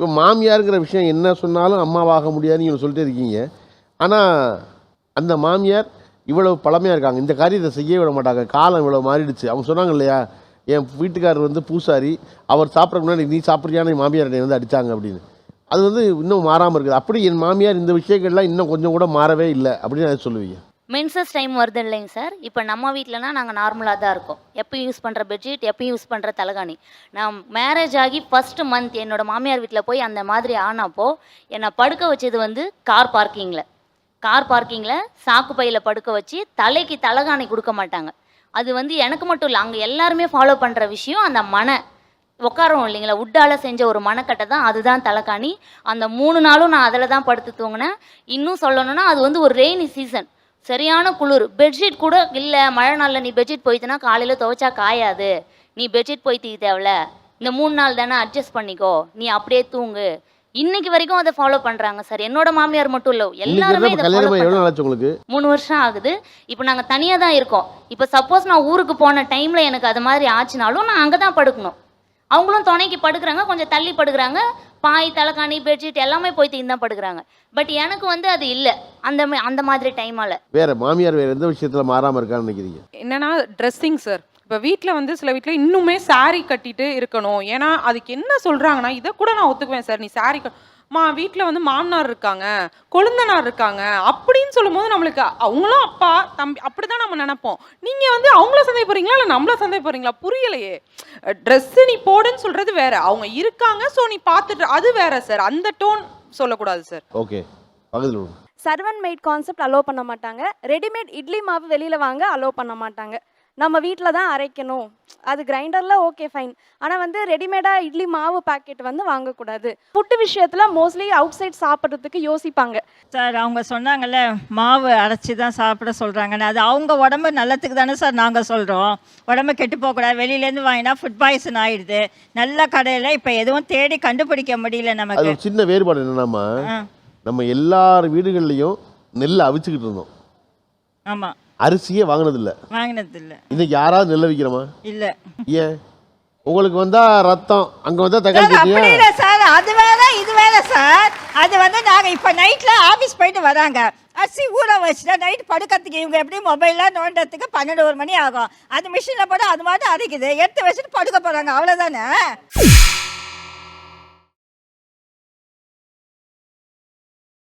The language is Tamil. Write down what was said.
இப்போ மாமியாருங்கிற விஷயம் என்ன சொன்னாலும் அம்மாவாக முடியாதுன்னு நீங்கள் சொல்லிட்டே இருக்கீங்க. ஆனால் அந்த மாமியார் இவ்வளவு பழமையாக இருக்காங்க. இந்த காரியத்தை செய்ய விட மாட்டாங்க. காலம் இவ்வளோ மாறிடுச்சு. அவங்க சொன்னாங்க இல்லையா என் வீட்டுக்காரர் வந்து பூசாரி அவர் சாப்பிட்ற முன்னாடி நீ சாப்பிட்றியான மாமியார் என்னை வந்து அடித்தாங்க அப்படின்னு. அது வந்து இன்னும் மாறாமல் இருக்குது. அப்படி என் மாமியார் இந்த விஷயங்கள்லாம் இன்னும் கொஞ்சம் கூட மாறவே இல்லை அப்படின்னு அதை சொல்லுவீங்க. மென்சஸ் டைம் வருது இல்லைங்க சார் இப்போ நம்ம வீட்டிலனா நாங்கள் நார்மலாக தான் இருக்கோம். எப்போ யூஸ் பண்ணுற பெட்ஷீட் எப்போ யூஸ் பண்ணுற தலகாணி. நான் மேரேஜ் ஆகி ஃபஸ்ட்டு மந்த் என்னோட மாமியார் வீட்டில் போய் அந்த மாதிரி ஆனப்போ என்னை படுக்க வச்சது வந்து கார் பார்க்கிங்கில் கார் பார்க்கிங்கில் சாக்கு பையில் படுக்க வச்சு தலைக்கு தலகாணி கொடுக்க மாட்டாங்க. அது வந்து எனக்கு மட்டும் இல்லை அங்கே எல்லாருமே ஃபாலோ பண்ணுற விஷயம் அந்த மனை. உட்காரோம் இல்லைங்களா? உட்டால் செஞ்ச ஒரு மனக்கட்டை தான் அதுதான் தலைக்காணி அந்த மூணு நாளும் நான் அதில் தான் படுத்து தூங்கினேன். இன்னும் சொல்லணும்னா அது வந்து ஒரு ரெய்னி சீசன் சரியான குளிர். பெட்ஷீட் கூட இல்லை. மழை நாளில் நீ பெட்ஷீட் போயிட்டுனா காலையில் துவைச்சா காயாது. நீ பெட்ஷீட் போய்த்து தேவையில்ல இந்த மூணு நாள் தானே அட்ஜஸ்ட் பண்ணிக்கோ. நீ அப்படியே தூங்கு. இன்னைக்கு வரைக்கும் அதை ஃபாலோ பண்ணுறாங்க சார். என்னோட மாமியார் மட்டும் இல்லை எல்லாருமே இதை பண்றாங்க. ஆச்சு உங்களுக்கு? மூணு வருஷம் ஆகுது. இப்போ நாங்கள் தனியாக தான் இருக்கோம். இப்போ சப்போஸ் நான் ஊருக்கு போன டைமில் எனக்கு அது மாதிரி ஆச்சுனாலும் நான் அங்கே தான் படுக்கணும். அவங்களும் துணைக்கு படுக்கிறாங்க கொஞ்சம் தள்ளி படுக்கிறாங்க. பாய் தலைக்காணி பெட்ஷீட் எல்லாமே போய் தீந்து தான் படுக்கிறாங்க. பட் எனக்கு வந்து அது இல்லை. அந்த மா- அந்த மாதிரி டைமால் வேற மாமியார் வேற எந்த விஷயத்தில் மாறாமல் இருக்கான்னு நினைக்கிறீங்க? என்னன்னா ட்ரெஸ்ஸிங் சார் இப்போ வீட்டில் வந்து சில வீட்டில் இன்னுமே saree கட்டிட்டு இருக்கணும். ஏன்னா அதுக்கு என்ன சொல்கிறாங்கன்னா இதை கூட நான் ஒத்துக்குவேன் சார் நீ saree க மா வீட்டில் வந்து மாமனார் இருக்காங்க கொழுந்தனார் இருக்காங்க அப்படின்னு சொல்லும்போது நம்மளுக்கு அவங்களும் அப்பா தம்பி அப்படி தான் நம்ம நினைப்போம். நீங்கள் வந்து அவங்கள சந்தேகப்படுறீங்களா இல்லை நம்மள சந்தேகப்படுறீங்களா புரியலையே. ட்ரெஸ்ஸு நீ போடுன்னு சொல்கிறது வேற. அவங்க இருக்காங்க ஸோ நீ பார்த்துட்டு அது வேற சார் அந்த டோன் சொல்லக்கூடாது சார் ஓகே. சர்வன் மேட் கான்செப்ட் அலோவ் பண்ண மாட்டாங்க. ரெடிமேட் இட்லி மாவு வெளியில் வாங்க அலோவ் பண்ண மாட்டாங்க. நம்ம வீட்டில் தான் அரைக்கணும். அது கிரைண்டரில் ஓகே ஃபைன் ஆனால் வந்து ரெடிமேடாக இட்லி மாவு பாக்கெட் வந்து வாங்கக்கூடாது. ஃபுட்டு விஷயத்தில் மோஸ்ட்லி அவுட் சைட் சாப்பிட்றதுக்கு யோசிப்பாங்க. சார் அவங்க சொன்னாங்கல்ல மாவு அரைச்சி தான் சாப்பிட சொல்கிறாங்கன்னு அது அவங்க உடம்பு நல்லத்துக்கு தானே சார் நாங்கள் சொல்கிறோம் உடம்பு கெட்டு போகக்கூடாது. வெளியிலேருந்து வாங்கினா ஃபுட் பாய்சன் ஆயிடுது. நல்ல கடையில் இப்போ எதுவும் தேடி கண்டுபிடிக்க முடியல நமக்கு. சின்ன வேறுபாடு என்னன்னாமா ஆ. நம்ம எல்லார் வீடுகள்லையும் நெல் அவிச்சுக்கிட்டு இருந்தோம். ஆமாம் அரிசியே வாங்கினதில்ல. வாங்கினது இல்லை இன்னைக்கு யாராவது நெல் விற்கிறோமா இல்லை. ஏன்? உங்களுக்கு வந்தா ரத்தம் அங்க வந்தா தக்காளி அப்படி சட்னியா? இல்லை சார். அது வேற இது வேற சார். அது வந்து நாங்கள் இப்போ நைட்டில் ஆஃபீஸ் போயிட்டு வராங்க. அரிசி ஊற வச்சுட்டா நைட் படுக்கிறதுக்கு இவங்க எப்படி மொபைல்லாம் நோண்டறதுக்கு பன்னெண்டு ஒரு மணி ஆகும். அது மிஷினில் போட்டு அது மாதிரி அரைக்குது. எடுத்து வச்சுட்டு படுக்க போகிறாங்க அவ்வளோதானே